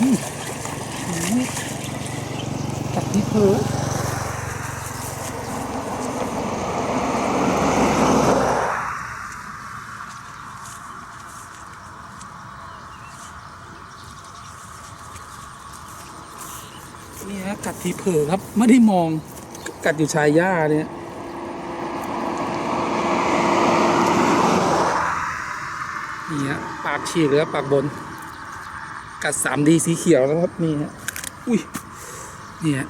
กัดที่เผลอนี่ฮะกัดทีเผลอครับไม่ได้มองกัดอยู่ชายหญ้าเนี่ยนี่ฮะปากฉีกเลยครับปากบน กัดสามดีสีเขียวแล้วครับนี่ฮะอุ้ยนี่ฮะ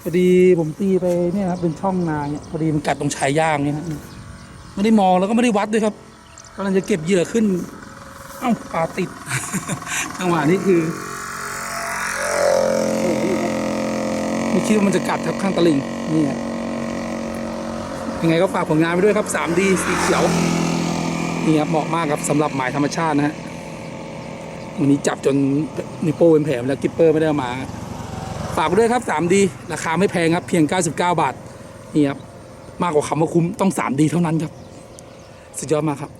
พอดีผมตีไปเนี่ยครับเป็นช่องนาเนี่ยพอดีมันกัดตรงชายย่างเนี่ยฮะไม่ได้มองแล้วก็ไม่ได้วัดด้วยครับกำลังจะเก็บเหยื่อขึ้น เอ้าปลาติดจังหวะนี้คือไม่คิดว่ามันจะกัดครับข้างตะลิงนี่ฮะ ยังไงก็ฝากผลงานไปด้วยครับ 3D สีเขียวนี่ครับเหมาะมากครับสำหรับหมายธรรมชาตินะฮะวันนี้จับจนนิโป้เป็นแผลแล้วกิปเปอร์ไม่ได้มา ฝากไปด้วยครับ 3D ราคาไม่แพงครับ เพียง 99 บาทนี่ครับมากกว่าคำว่าคุ้มต้อง 3D เท่านั้นครับ สุดยอดมากครับ